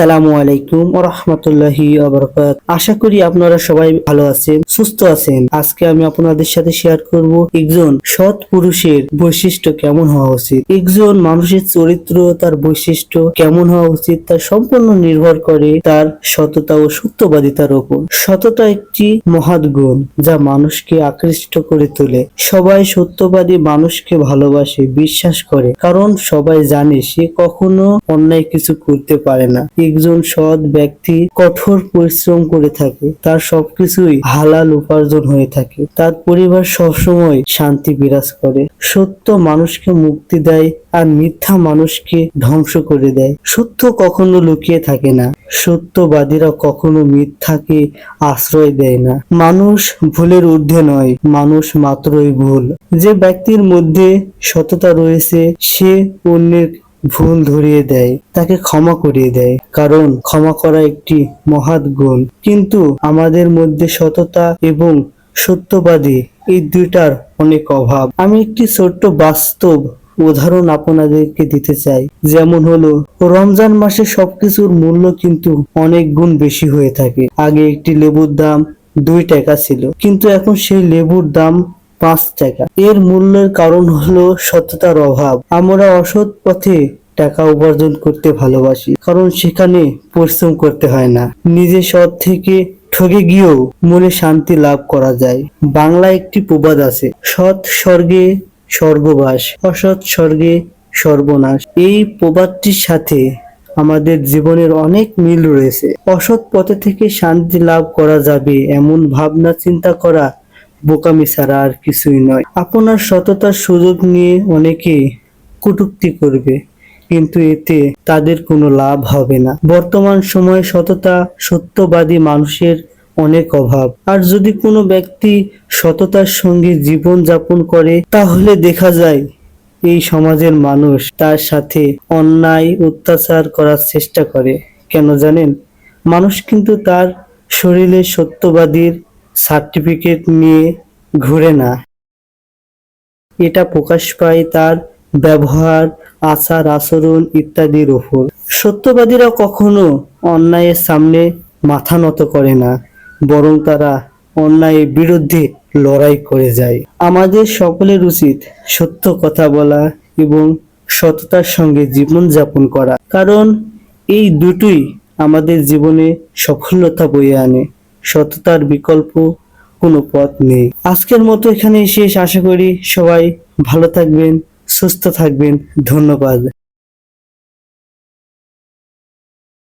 আসসালামু আলাইকুম রহমতুল্লাহি আবরকাত আশা করি আপনারা সবাই ভালো আছেন, সুস্থ আছেন। আজকে আমি আপনাদের সাথে শেয়ার করব একজন সৎ পুরুষের বৈশিষ্ট্য কেমন হওয়া উচিত। একজন মানুষের চরিত্র, তার বৈশিষ্ট্য কেমন হওয়া উচিত, তা সম্পূর্ণ নির্ভর করে তার সততা ও সত্যবাদিতার উপর সততা একটি মহৎ গুণ যা মানুষকে আকৃষ্ট করে তোলে। সবাই সত্যবাদী মানুষকে ভালোবাসে, বিশ্বাস করে। কারণ সবাই জানে সে কখনো অন্যায় কিছু করতে পারে না। একজন সৎ ব্যক্তি কঠোর পরিশ্রম করে থাকে, তার সবকিছুই হালাল উপার্জন হয়ে থাকে। তার পরিবার সবসময় শান্তি বিরাজ করে। সত্য মানুষকে মুক্তি দেয় আর মিথ্যা মানুষকে ধ্বংস করে দেয়। সত্য কখনো লুকিয়ে থাকে না। সত্যবাদীরা কখনো মিথ্যাকে আশ্রয় দেয় না। মানুষ ভুলের ঊর্ধ্বে নয়, মানুষ মাত্রই ভুল। যে ব্যক্তির মধ্যে সততা রয়েছে, সে অন্যের ভুল ধরিয়ে দেয়, তাকে ক্ষমা করিয়ে দেয়। কারণ ক্ষমা করা একটি মহৎ গুণ। কিন্তু আমাদের মধ্যে সততা এবং সত্যবাদী এই দুইটার অনেক অভাব। আমি একটি ছোট্ট বাস্তব উদাহরণ আপনাদেরকে দিতে চাই। যেমন হলো, রমজান মাসে সবকিছুর মূল্য কিন্তু অনেক গুণ বেশি হয়ে থাকে। আগে একটি লেবুর দাম দুই টাকা ছিল। কিন্তু এখন সেই লেবুর দাম পাঁচ টাকা। এর মূল্যের কারণ হলো সততার অভাব। আমরা অসৎ পথে টাকা উপার্জন করতে ভালোবাসি, কারণ সেখানে পরিশ্রম করতে হয় না। নিজে সৎ থেকে ঠকে গিয়েও মনে শান্তি লাভ করা যায়। বাংলা একটি প্রবাদ আছে, সৎ স্বর্গে স্বর্গবাস অসৎ স্বর্গে সর্বনাশ। এই প্রবাদটির সাথে আমাদের জীবনের অনেক মিল রয়েছে। অসৎ পথে থেকে শান্তি লাভ করা যাবে এমন ভাবনা চিন্তা করা বোকামি ছাড়া আর কিছুই নয়। আপনার সততার সুযোগ নিয়ে অনেকে কটূক্তি করবে, কিন্তু এতে তাদের কোনো লাভ হবে না। বর্তমান সময়ে সততা সত্যবাদী মানুষের অনেক অভাব। আর যদি কোনো ব্যক্তি সততার সঙ্গে জীবন যাপন করে, তাহলে দেখা যায় এই সমাজের মানুষ তার সাথে অন্যায়, অত্যাচার করার চেষ্টা করে। কেন জানেন? মানুষ কিন্তু তার শরীরে সত্যবাদীর সার্টিফিকেট নিয়ে ঘুরে না। এটা প্রকাশ পায় তার ব্যবহার, আচার, আচরণ ইত্যাদির ওপর সত্যবাদীরা কখনো অন্যায়ের সামনে মাথা নত করে না, বরং তারা অন্যায়ের বিরুদ্ধে লড়াই করে যায়। আমাদের সকলের উচিত সত্য কথা বলা এবং সততার সঙ্গে জীবন যাপন করা, কারণ এই দুটোই আমাদের জীবনে সফলতা বয়ে আনে। সততার বিকল্প কোনো পথ নেই। আজকের মতো এখানে শেষ। আশা করি সবাই ভালো থাকবেন, সুস্থ থাকবেন। ধন্যবাদ।